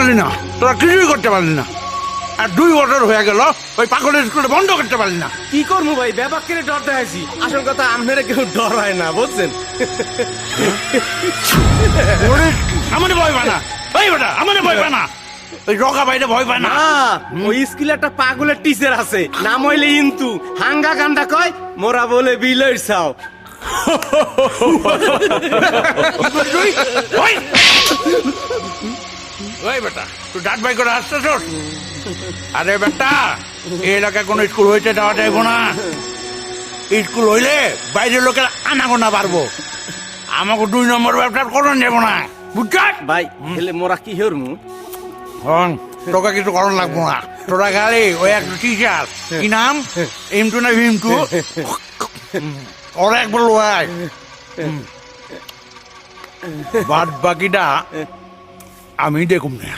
পারলি না তোরা কিছুই করতে পারলি না। আর দুই বছর হয়ে গেল ওই পাগলের স্কুলটা বন্ধ করতে পারলি না। কি করব ভাই? ব্যাপার করে ডর দেখাইছি। আসল কথা আপনারা কেউ ডর হয় না বুঝছেন? আমাদের ভয় পায় না। এই বেটা আমাদের ভয় পায় না। ওই রকা বাইরে ভয় পায় না। ওই স্কুলে একটা পাগলের টিচার আছে। নাম হইলে ইন্তু। হাঙ্গা গান্ডা কয় মোরা বলে বিলের সাও ওই। ওই বেটা তুই ডাট বাই করে আসতেছ? আরে বেটা এই এলাকায় কোনো স্কুল হইতে দেওয়া যাইব না। স্কুল হইলে বাইরের লোকের আনাগোনা পারব আমাকে দুই নম্বর ব্যবসা করণ যাব না। বুঝছাস ভাই হেলে মোরা কি হরমু হন তোকে কিছু করণ লাগবো না। তোরা খালি ওই একটা টিচার কি নাম? ইমটু না ভীমটু? ওরা একবার লোয়াই বাদ বাকিটা আমি দেখুন না।